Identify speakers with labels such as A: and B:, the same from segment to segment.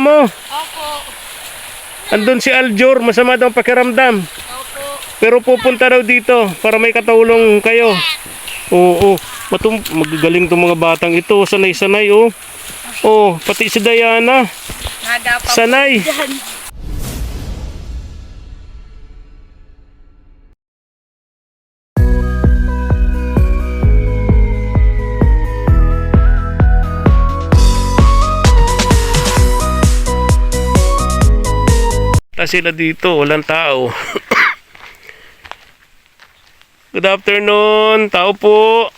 A: mo,
B: Opo.
A: andun si Aljur, masama daw ang pakiramdam.
B: Opo.
A: Pero pupunta raw dito para may katulong kayo. Oo, matum magagaling tong mga batang ito, sanay-sanay oh. Oh, pati si Diana, sanay. Ta sila dito, walang tao. Good afternoon, tao po.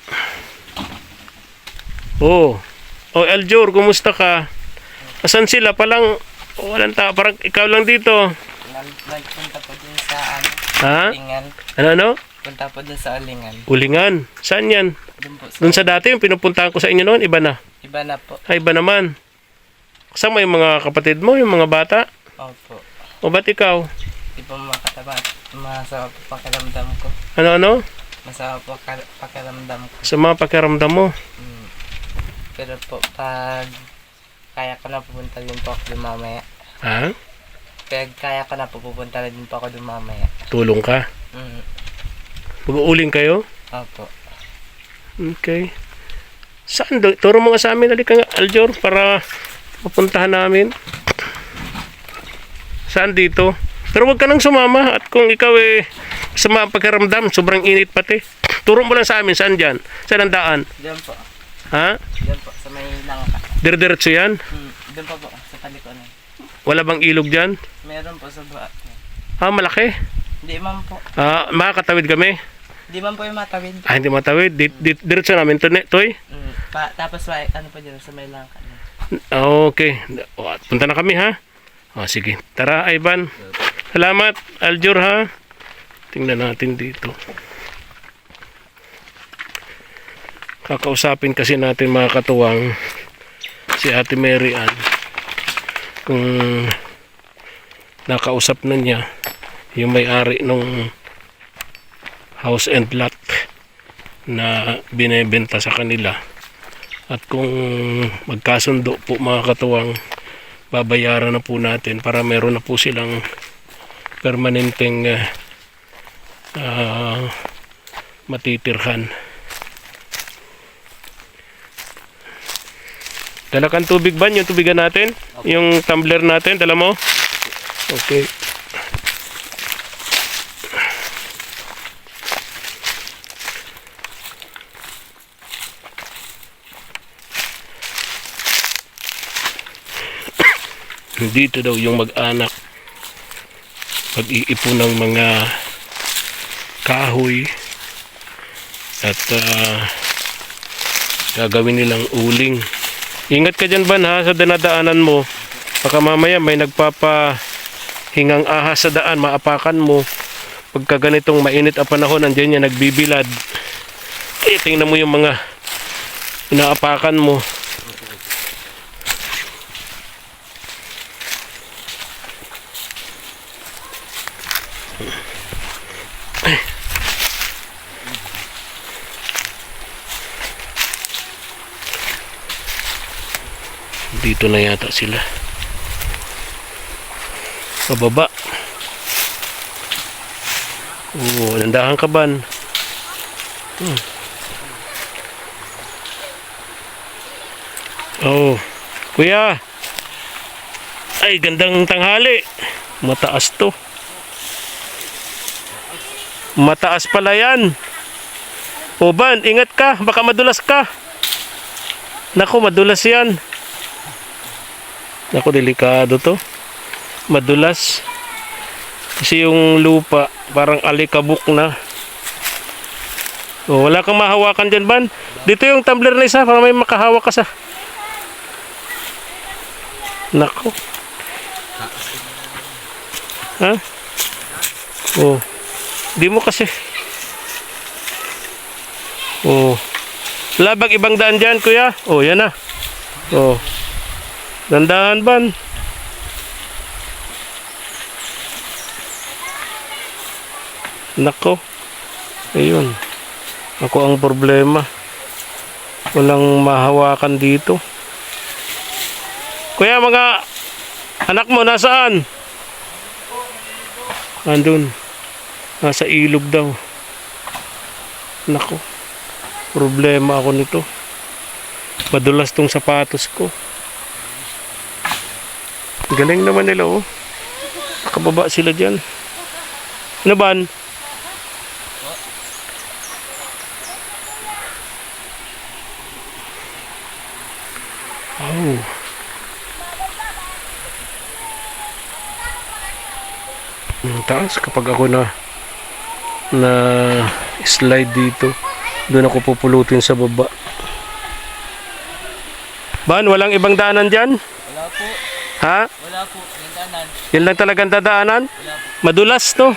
A: Oh. Oh, Aljur, kumusta ka? Asan sila? Palang oh, walang tao, parang ikaw lang dito.
C: Nag- Nagpunta po dun sa ano,
A: Ha?
C: Ulingan.
A: Ano ano?
C: Punta po dun sa Ulingan.
A: Ulingan. Saan yan?
C: Dun po sa,
A: Doon sa dati, yung pinupuntahan ko sa inyo noon, iba na.
C: iba na po.
A: Ay, iba naman. Kasama yung mga kapatid mo, yung mga bata.
C: Opo.
A: O ba't ikaw?
C: Di po makataba. Masama po pakiramdam ko.
A: Ano-ano?
C: Masama po pakiramdam ko.
A: Sa mga pakiramdam mo.
C: Mm. Pero po, pag kaya ko na pupunta din po ako mamaya.
A: Ha?
C: Pag kaya ko na po pupunta din po ako mamaya.
A: Tulong ka.
C: Mm.
A: Mag-uuling kayo?
C: Opo.
A: Okay. Saan? Turo mo nga sa amin, halika nga, Aljor, para mapuntahan namin. Saan dito? Pero wag ka nang sumama at kung ikaw eh sama ang pakiramdam, sobrang init pati. Turo mo lang sa amin, saan dyan? Saan ang daan?
C: Diyan po.
A: Ha?
C: Diyan po. Sa may langka.
A: Dire-diretso yan?
C: Mm. Diyan pa po. Sa palikuran.
A: Wala bang ilog dyan?
C: Meron po sa buhat.
A: Ah, malaki.
C: Hindi man po.
A: Ah, makakatawid kami.
C: Hindi man po yung matawid.
A: Ah, hindi matawid. Di, di, diretso namin to, toy.
C: Mm. Pa, tapos ano pa dyan, sa may langka.
A: Okay. Punta na kami ha. O, sige. Tara, Ivan. Salamat, Aljur ha. Tingnan natin dito. Kakausapin kasi natin mga katuwang si Ate Mary Ann. Kung nakausap na niya yung may-ari nung house and lot na binebenta sa kanila. At kung magkasundo po mga katuwang, babayaran na po natin para meron na po silang permanenteng uh, ah, matitirhan. Dala kang tubig ba? Yung tubigan natin? Yung tumbler natin? Dala mo? Okay. Dito daw yung mag-anak. Pag-iipon ng mga kahoy. At ah, gagawin nilang uling. Ingat ka dyan ban ha sa dinadaanan mo. Baka mamaya may nagpapa hingang ahas sa daan maapakan mo. Pagka ganitong mainit ang panahon andyan yan nagbibilad. Eh tingnan mo yung mga inaapakan mo Dito na yata sila. Pababa. Oo, nandahan ka ban. Hmm. Oh, kuya. Ay, gandang tanghali. Mataas to. Mataas pala yan. O ban, ingat ka. Baka madulas ka. Naku, madulas yan. Naku, delikado to. Madulas. Kasi yung lupa, parang alikabok na. O, wala kang mahawakan dyan, Ban. Dito yung tumbler na isa, para may makahawak ka sa... Nako. Ha? Oh. Di mo kasi. Oh. Labag ibang daan dyan, kuya. Oh, yan na. Oh. Dandahan ban. Nako. Ayun. Ako ang problema. Walang mahawakan dito. Kuya, mga Anak mo, nasaan? Andun. Nasa ilog daw. Nako. Problema ako nito. Madulas tong sapatos ko. Galing naman nila oh. Nakababa sila dyan. Ano ban? Oh. Ang taas kapag ako na na slide dito doon ako pupulutin sa baba Ban, walang ibang daanan dyan?
C: Wala po.
A: Ha?
C: Wala po. Yung danan.
A: Yan lang talagang dadaanan?
C: Wala po.
A: Madulas, no?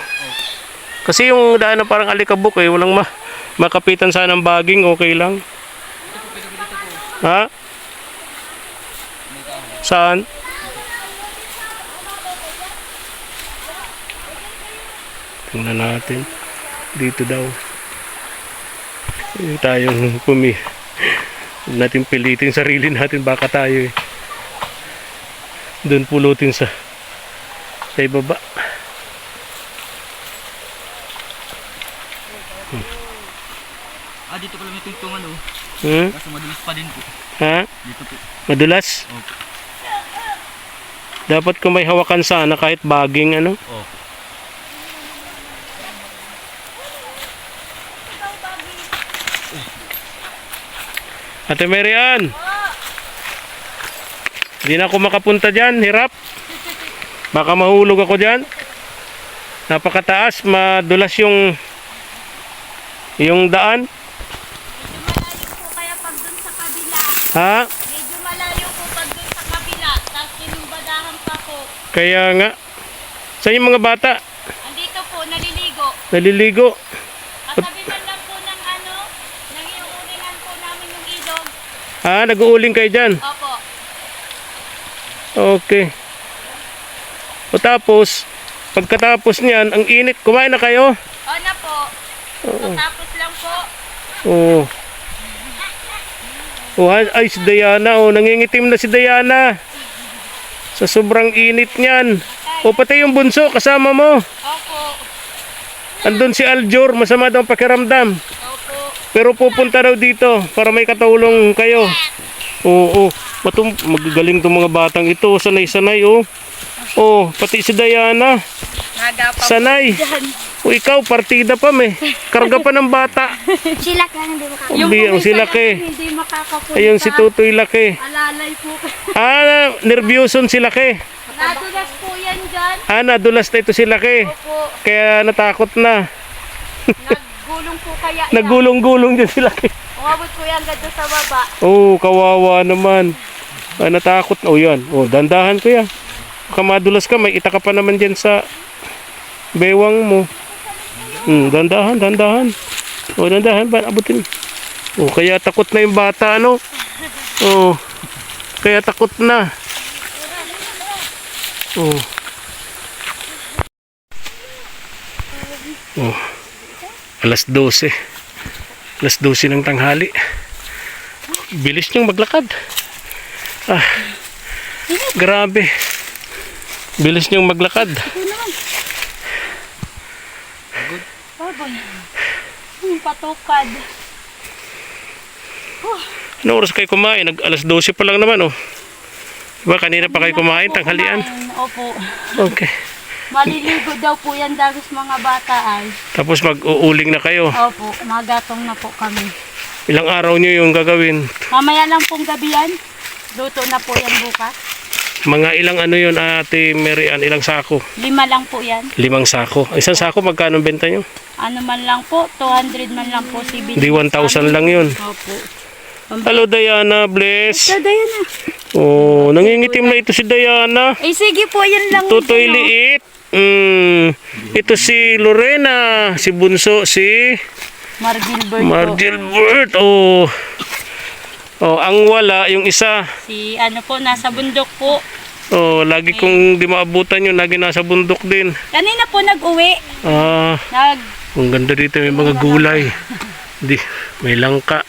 A: Kasi yung daanan parang alikabok eh. Walang ma makapitan sana ng baging, okay lang. Ha? Saan? Tingnan natin. Dito daw. Hindi tayong pumi. Natin pilitin sarili natin. Baka tayo eh. Doon pulutin sa sa ibaba.
C: Ah, dito pala may tungtungan oh.
A: Hmm?
C: Kaso madalas pa din po.
A: Ha?
C: Dito po.
A: Madulas?
C: Opo.
A: Dapat kung may hawakan sana kahit baging ano.
C: Oh.
A: Ate Marian! Hindi na ako makapunta dyan, hirap. Baka mahulog ako dyan. Napakataas, madulas yung yung daan.
B: Medyo malayo po kaya pag dun sa kabila.
A: Ha?
B: Medyo malayo po pag dun sa kabila. Tapos kinumbadahan pa po.
A: Kaya nga. Saan yung mga bata?
B: Andito po, naliligo.
A: Naliligo.
B: Katabi man lang po ng ano, nang iuulingan po namin yung ilog.
A: Ha? Nag-uuling kayo dyan?
B: Opo.
A: Okay. O tapos, pagkatapos niyan, ang init, kumain na kayo?
B: O na po. Tapos lang po.
A: Oo. Oh, ay, ay, si Diana, oh, nangingitim na si Diana. Sa sobrang init niyan. O pati yung bunso, kasama mo.
B: Opo.
A: Andun si Aljor, masama daw ang pakiramdam.
B: Opo.
A: Pero pupunta daw dito para may katulong kayo. Oo, Matum magagaling tong mga batang ito. Sanay-sanay, oh. Oh, pati si Diana. Sanay. O ikaw, partida pa, may. Karga pa ng bata.
B: Sila ka hindi makakapunta.
A: Ang biyang si Laki.
B: Hindi makakapunta.
A: Ayun si Tutoy Laki.
B: Alalay po.
A: Ah, nervyoson si Laki.
B: Nadulas po yan dyan.
A: Ah, nadulas na ito si Laki.
B: Opo.
A: Kaya natakot na.
B: Naggulong po kaya yan.
A: Nagulong-gulong din si Laki.
B: Umabot po yan ganda sa baba.
A: Oh, kawawa naman. Ah, natakot. Oh, yan. Oh, dandahan ko yan. Baka madulas ka, may ita ka pa naman dyan sa bewang mo. Hmm, dandahan, dandahan. Oh, dandahan, ba, abutin. Oh, kaya takot na yung bata, ano? Oh, kaya takot na. Oh. Oh. Alas 12. Alas 12 ng tanghali. Bilis niyong maglakad. Ah. Grabe. Bilis niyong maglakad.
B: Patukad.
A: Ano oras kayo kumain? Nag alas 12 pa lang naman, oh. Diba, kanina pa kayo kumain, tanghalian?
B: Opo.
A: Okay.
B: Maliligo daw po yan dagos mga bata ay.
A: Tapos mag-uuling na kayo.
B: Opo, magatong na po kami.
A: Ilang araw niyo yung gagawin?
B: Mamaya lang pong gabi yan. Luto na po yan bukas.
A: Mga ilang ano yun, ate Mary Ann, ilang sako?
B: Lima lang po yan.
A: Limang sako. Isang sako, magkano benta nyo?
B: Ano man lang po, 200 man lang po si
A: Di 1,000 lang yun.
B: Opo.
A: Hello, Diana. Bless.
B: Sa Diana.
A: Oh, nangingitim na ito si Diana.
B: Eh sige po, yan lang.
A: Tutoy liit. Mm, ito si Lorena, si Bunso, si
B: Margilbert.
A: Margilbert. Oh. Oh, ang wala yung isa.
B: Si ano po, nasa bundok po.
A: Oh, lagi kong di maabutan yun, lagi nasa bundok din.
B: Kanina po nag-uwi.
A: Ah,
B: Nag,
A: ang ganda dito may mga gulay. Di, may langka.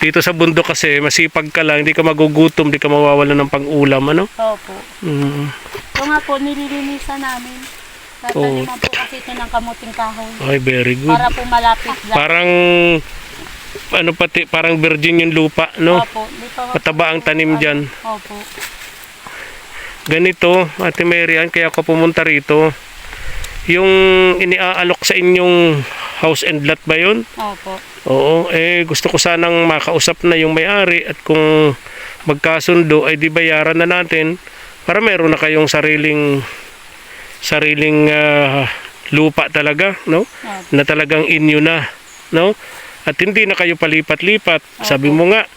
A: Dito sa bundok kasi masipag ka lang, hindi ka magugutom, hindi ka mawawalan ng pang-ulam, ano?
B: opo.
A: Mm.
B: Ito nga po, nililinisan namin. Tataniman po kasi ito ng kamuting kahoy.
A: Ay, very good.
B: Para po malapit lang.
A: Parang, ano pati, parang virgin yung lupa, no?
B: Opo,
A: Mataba ang tanim dyan.
B: Opo.
A: Ganito, Ate Marian, kaya ako pumunta rito. Yung iniaalok sa inyong house and lot ba yun?
B: Opo.
A: Oo, eh gusto ko sanang makausap na yung may-ari at kung magkasundo ay di bayaran na natin para meron na kayong sariling sariling ah, lupa talaga, no?
B: Opo.
A: Na talagang inyo na, no? At hindi na kayo palipat-lipat. Sabi mo nga,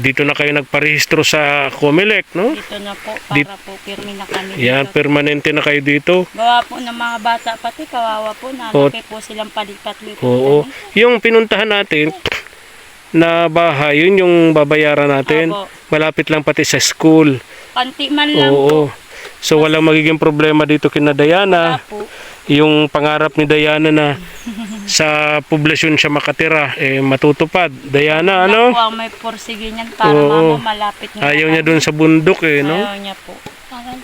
A: dito na kayo nagparehistro sa Comelec, no?
B: Dito na po, para
A: Dit-
B: po pirmi na kami
A: Yan,
B: dito.
A: permanente na kayo dito.
B: Gawa po ng mga bata pati, kawawa po na
A: O-
B: laki po silang palipat-lipat.
A: Oo. Yung pinuntahan natin na bahay, yun yung babayaran natin.
B: Opo.
A: Malapit lang pati sa school.
B: Panti man lang po.
A: Oo. So walang magiging problema dito kina Diana.
B: po.
A: Yung pangarap ni Diana na sa poblasyon siya makatira, eh matutupad. Diana,
B: Ano? po ang may porsige niyan para
A: Oo.
B: mama malapit na
A: Ayaw niya dun sa bundok eh, no?
B: Ayaw niya po.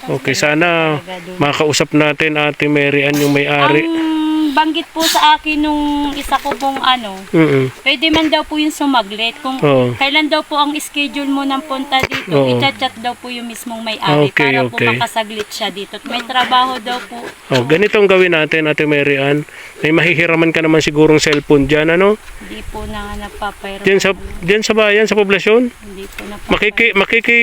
A: Okay, sana makausap natin Ate Mary Ann yung may-ari.
B: Ang banggit po sa akin nung isa ko pong ano,
A: Mm
B: pwede man daw po yung sumaglit. Kung
A: Oo.
B: kailan daw po ang schedule mo ng punta dito,
A: Oo.
B: i-chat daw po yung mismong may-ari
A: Okay,
B: para po
A: okay.
B: makasaglit siya dito. May trabaho daw po.
A: Oh, ganito ang gawin natin, Ate Mary Ann. May mahihiraman ka naman sigurong cellphone dyan, ano?
B: Hindi po na nagpapayro.
A: Diyan sa, diyan sa bayan, sa poblasyon.
B: Hindi po na
A: Makiki, makiki,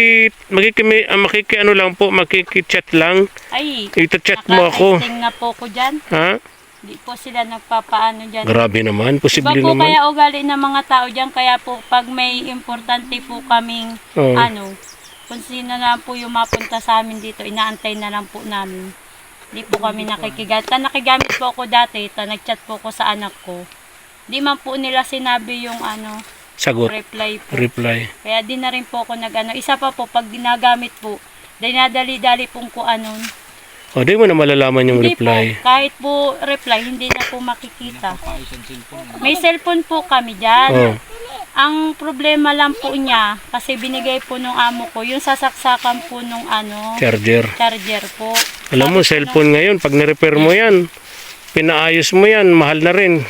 A: makiki, ah, makiki, ano lang po, makiki-chat lang.
B: Ay,
A: Ito-chat mo ako.
B: nakatesting na po ko dyan.
A: Ha?
B: Hindi po sila nagpapaano dyan.
A: Grabe naman,
B: Iba
A: posible
B: po
A: naman.
B: kaya ugali ng mga tao dyan, kaya po pag may importante po kaming
A: Oo.
B: ano, kung sino na po yung mapunta sa amin dito, inaantay na lang po namin. Hindi po kami nakikigamit. Ta nakigamit po ako dati, ta nagchat po ako sa anak ko. Di man po nila sinabi yung ano,
A: Sagot,
B: reply po.
A: reply.
B: Kaya di na rin po ako nag ano. Isa pa po, pag ginagamit po, dinadali-dali pong ko ano.
A: O, di mo na malalaman yung
B: Hindi
A: reply.
B: po, kahit po reply, hindi na po makikita. May cellphone po kami dyan.
A: Oh.
B: Ang problema lang po niya, kasi binigay po nung amo ko, yung sasaksakan po nung ano,
A: Charger.
B: charger po.
A: Alam mo, cellphone ngayon, pag nirepair mo yan, pinaayos mo yan, mahal na rin.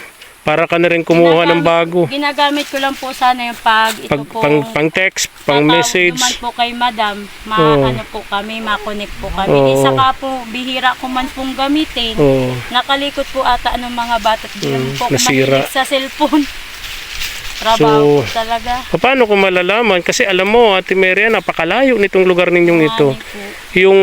A: Para ka na rin kumuha ng bago.
B: Ginagamit ko lang po sana yung pag ito
A: Pag,
B: po.
A: pang, pang text, pang message.
B: naman po kay madam, ma
A: Oo.
B: ano po kami, ma-connect po kami.
A: Oo.
B: Isa ka po, bihira ko man pong gamitin.
A: Oh.
B: Nakalikot po ata ng mga bata. Di naman
A: Mm,
B: po
A: nasira.
B: sa cellphone. Trabaho
A: So,
B: talaga.
A: Paano ko malalaman? Kasi alam mo, Ate Maria, napakalayo nitong lugar ninyong ito.
B: Ano po.
A: Yung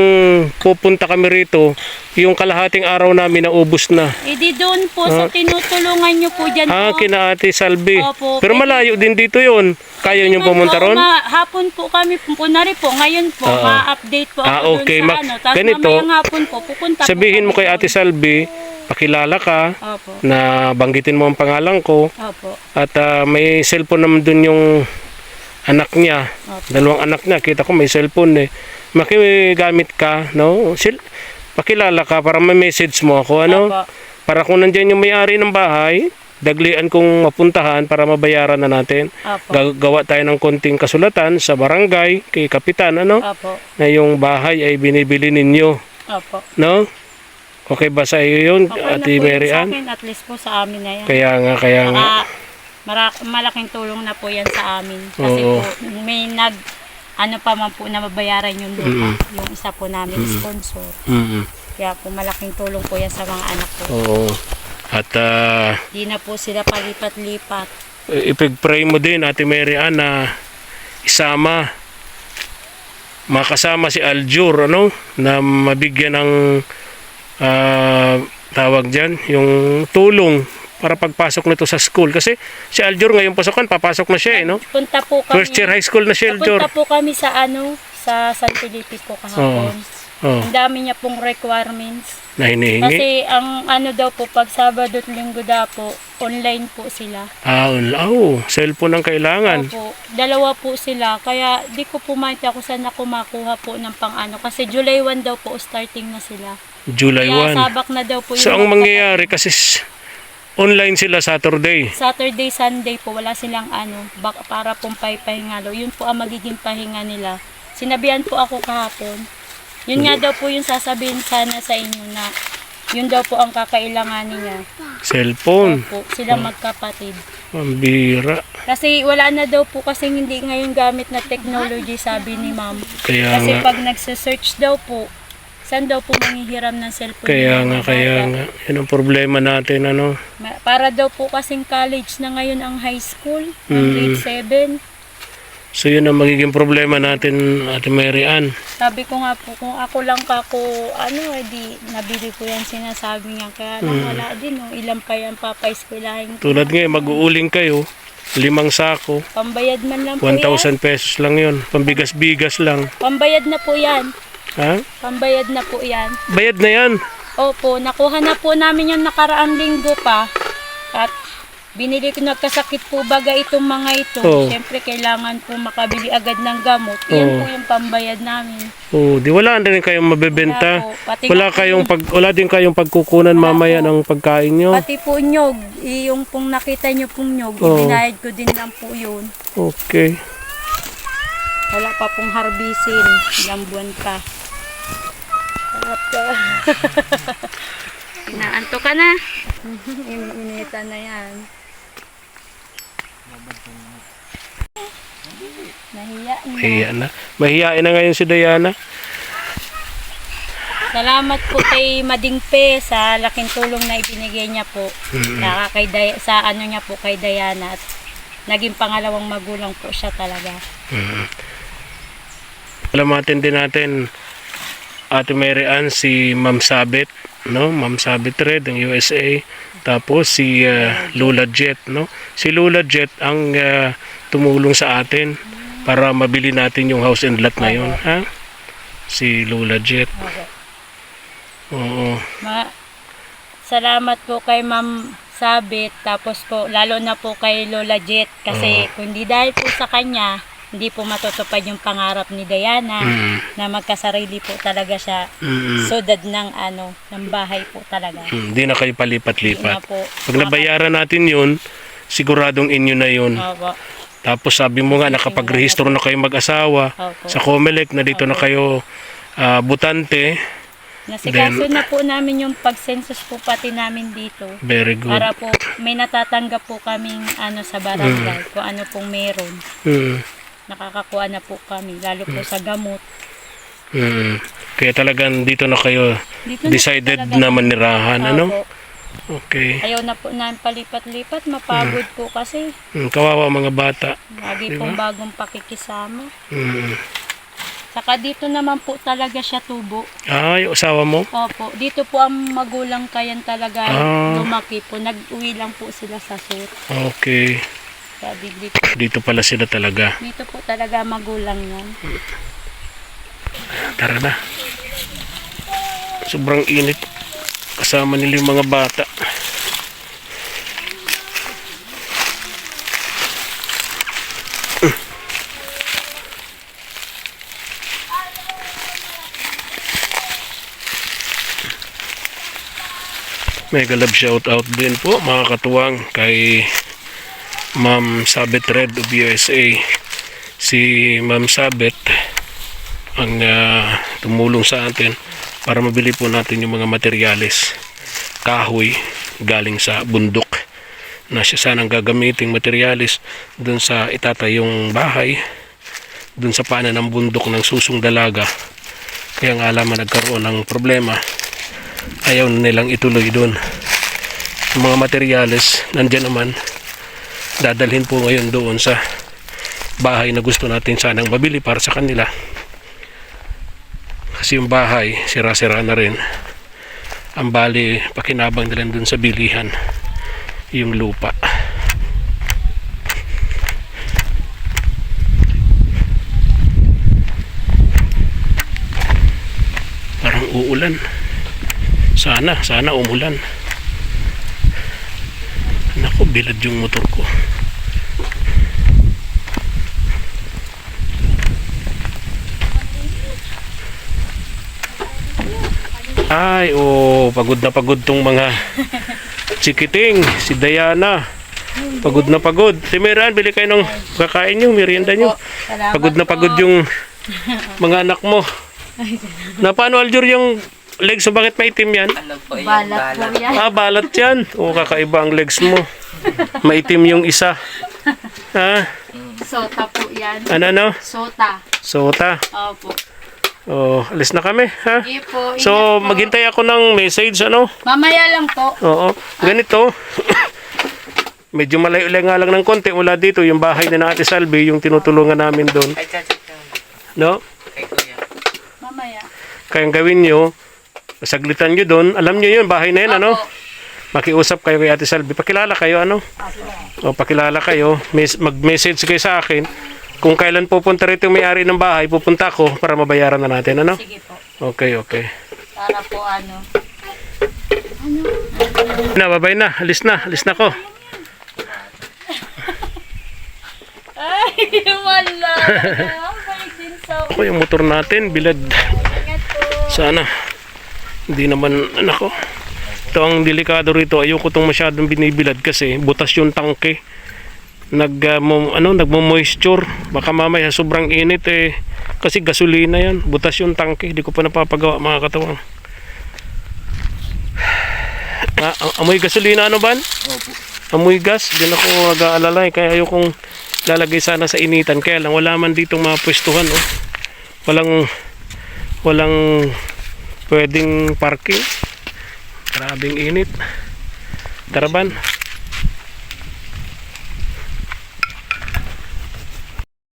A: pupunta kami rito, yung kalahating araw namin naubos na.
B: Eh di doon po sa tinutulungan nyo po dyan
A: Ah,
B: po.
A: kina Ate Salvi.
B: Opo,
A: Pero malayo din dito yon. Kaya nyo pumunta ron?
B: ma- hapon po kami, punari po. Ngayon po,
A: Oo.
B: ma-update po ako
A: Ah,
B: doon
A: okay.
B: sa
A: Ma-
B: ano. Tapos
A: ganito,
B: mamayang hapon po, pupunta
A: Sabihin mo
B: po
A: kay
B: kami
A: Ate Salvi, pakilala ka.
B: Opo.
A: na banggitin mo ang pangalan ko,
B: Opo.
A: at ah, may cellphone naman dun yung anak niya.
B: Opo.
A: Dalawang anak niya, kita ko may cellphone eh. Makigamit ka, no? Sil pakilala ka para may message mo ako, ano?
B: Opo.
A: Para kung nandiyan yung may-ari ng bahay, daglian kong mapuntahan para mabayaran na natin.
B: Opo.
A: Gagawa tayo ng konting kasulatan sa barangay, kay kapitan, ano?
B: Opo.
A: Na yung bahay ay binibili ninyo,
B: Opo.
A: no? Okay ba sa iyo yun,
B: Okay na
A: Ate
B: po yun
A: Mary
B: sa
A: Ann?
B: akin, at least po sa amin na yan.
A: Kaya nga, kaya nga.
B: Mara- malaking tulong na po yan sa amin. Kasi
A: Oo.
B: po, may nag, ano pa man po na mabayaran yung lupa. Yung isa po namin sponsor.
A: Mm-mm.
B: Kaya po malaking tulong po yan sa mga anak ko.
A: Oo. At ah,
B: Di na po sila palipat-lipat.
A: ipag-pray mo din, Ate Mary Ann, na isama makasama si Aljur, ano, na mabigyan ng ah, tawag dyan, yung tulong para pagpasok nito sa school. Kasi si Aljur ngayon pasokan, papasok na siya, eh, no?
B: Punta po kami.
A: First year high school na si Aljur.
B: Punta po kami sa ano, sa San Felipe po kahapon.
A: Oh,
B: Ang dami niya pong requirements.
A: na hinihingi.
B: Kasi ang ano daw po, pag Sabado at Linggo daw po, online po sila.
A: Ah, oh, cellphone ang kailangan.
B: Opo, dalawa po sila. Kaya di ko po maintindihan kung saan ako makuha po ng pang ano. Kasi July 1 daw po starting na sila.
A: July
B: Kaya
A: 1.
B: sabak na daw po
A: So, ang mangyayari kasi online sila Saturday.
B: Saturday, Sunday po, wala silang ano, bak- para pong pay-pahingalo. Yun po ang magiging pahinga nila. Sinabihan po ako kahapon, Yun nga daw po yung sasabihin sana sa inyo na yun daw po ang kakailanganin niya.
A: Cellphone.
B: Po, sila magkapatid.
A: Ang bira.
B: Kasi wala na daw po kasi hindi ngayon gamit na technology sabi ni ma'am.
A: Kaya
B: Kasi
A: nga.
B: pag nagse-search daw po, saan daw po manghihiram ng cellphone?
A: Kaya nga, kaya
B: bata?
A: nga. Yun ang problema natin, ano.
B: Para daw po kasing college na ngayon ang high school, ang
A: Mm.
B: grade 7.
A: So yun ang magiging problema natin, Ate Mary Ann.
B: Sabi ko nga po, kung ako lang kako, ano, edi nabili ko yan sinasabi niya. Kaya
A: Mm.
B: lang wala din, oh. ilan pa yan papaiskulahin.
A: Tulad ngayon, mag-uuling kayo. Limang sako.
B: Pambayad man lang po yan.
A: 1,000 pesos lang yun. Pambigas-bigas lang.
B: Pambayad na po yan.
A: Ha?
B: Pambayad na po yan.
A: Bayad na yan.
B: Opo, nakuha na po namin yung nakaraang linggo pa. At binili ko nagkasakit po baga itong mga ito.
A: Oo.
B: Siyempre, kailangan po makabili agad ng gamot. Yan
A: Oo.
B: po yung pambayad namin.
A: Oh, di wala rin kayong mabebenta.
B: Wala po.
A: Wala
B: po
A: kayong pag wala din kayong pagkukunan mamaya ng pagkain nyo.
B: Pati po nyog, yung pong nakita nyo pong nyog,
A: Oo.
B: ibinayad ko din lang po yun.
A: Okay.
B: Wala pa pong harbisin, ilang buwan pa. Sarap ka. Inaanto ka na. Iniinitan na yan. Nahiya na.
A: Mahiya na. Mahiyain na ngayon si Diana.
B: Salamat po kay Madingpe sa laking tulong na ibinigay niya po. Saka kay Day- sa ano niya po kay Diana at naging pangalawang magulang po siya talaga.
A: Alamatin din natin Ate Mary Ann si Ma'am Sabit, no? Ma'am Sabit Red ng USA. Tapos si uh, Lula Jet, no? Si Lula Jet ang uh, tumulong sa atin para mabili natin yung house and lot na yun, ha? Si Lula Jet. Oo.
B: Ma Salamat po kay Ma'am Sabit tapos po lalo na po kay Lola Jet kasi kung di dahil po sa kanya hindi po matutupad yung pangarap ni Diana
A: Mm,
B: na magkasarili po talaga siya
A: mm,
B: sudad ng ano ng bahay po talaga.
A: mm. Di na kayo
B: Hindi na
A: palipat-lipat.
B: po.
A: Pag nabayaran natin yun, siguradong inyo na yun.
B: Opo.
A: Tapos sabi mo nga, nakapag-rehistro na kayo mag-asawa.
B: Opo.
A: Sa Comelec, na dito na kayo ah, butante.
B: Nasikaso na po namin yung pag-census po pati namin dito.
A: Very good.
B: Para po may natatanggap po kaming ano sa barangay kung ano pong meron.
A: Mm,
B: Nakakakuha na po kami lalo po sa gamot.
A: mm. Kaya talagang dito na kayo
B: Dito na po
A: decided
B: talaga
A: na manirahan, ano?
B: Opo.
A: Okay.
B: Ayaw na po namin palipat-lipat, mapagod po kasi.
A: Mm, kawawa mga bata.
B: Lagi pong bagong pakikisama.
A: Mm.
B: Saka dito naman po talaga siya tubo.
A: Ah, yung asawa mo?
B: Opo, dito po ang magulang kayan talaga
A: Ah.
B: lumaki po. Nag-uwi lang po sila sa sur.
A: Okay.
B: Kaya di- dito,
A: Dito pala sila talaga.
B: dito po talaga magulang yan.
A: Tara na. Sobrang init. Kasama nila yung mga bata. Mega love shout out din po mga katuwang kay Ma'am Sabit Red of USA. Si Ma'am Sabit ang ah, tumulong sa atin para mabili po natin yung mga materyales. Kahoy galing sa bundok na siya sanang gagamiting materyales dun sa itatayong bahay dun sa paanan ng bundok ng susong dalaga. Kaya nga alam nagkaroon ng problema. Ayaw nilang ituloy dun. Yung mga materyales nandyan naman. Dadalhin po ngayon doon sa bahay na gusto natin sanang mabili para sa kanila kasi yung bahay sira-sira na rin. Ang bali pakinabang nila dun sa bilihan yung lupa. Parang uulan. Sana sana umulan. Nako, bilad yung motor ko. Ay, oh, pagod na pagod tong mga chikiting, si Diana. Pagod na pagod. Si Meran, bili kayo ng kakain nyo, merienda nyo. Pagod na pagod yung mga anak mo. Na paano Aljur yung legs mo? Bakit maitim yan?
B: Balat po yan.
A: Ah, balat yan. O, kakaiba ang legs mo. Maitim yung isa. Ha?
B: Sota po yan.
A: Ano, ano?
B: Sota.
A: Sota.
B: Opo.
A: Oh, alis na kami, ha?
B: Sige po.
A: So,
B: po.
A: maghintay ako ng message, ano?
B: Mamaya lang po.
A: Oo. Ganito. Medyo malayo-layo nga lang ng konti mula dito. Yung bahay na ng Ate Salvi, yung tinutulungan namin doon.
C: Ay.
A: No?
C: Kay kuya.
B: Mamaya.
A: Kaya ang gawin nyo, saglitan nyo doon. Alam nyo yun, bahay na yun, ano?
B: Opo.
A: Makiusap kayo kay Ate Salvi. Pakilala kayo, ano? O, pakilala kayo. Mes- mag-message kayo sa akin. Kung kailan pupunta rito yung may-ari ng bahay, pupunta ako para mabayaran na natin, ano?
B: Sige po.
A: Okay, okay.
B: Para po ano.
A: Na, babay na. Alis na. Alis na ko.
B: Ay, wala.
A: Ako yung motor natin, bilad. Sana. Hindi naman, nako. Ito ang delikado rito. Ayoko itong masyadong binibilad kasi butas yung tangke. Nag, uh, mo- ano, nagmo-moisture. Baka mamaya sobrang init eh. Kasi gasolina yan. Butas yung tangke. Hindi ko pa napapagawa mga katawang. Ah, amoy gasolina ano ban?
C: Opo.
A: Amoy gas. Na ako nag-aalala eh. Kaya ayokong lalagay sana sa initan. Kaya lang wala man ditong mga pwestuhan. Oh. Walang walang pwedeng parking. Grabing init. Tara ban.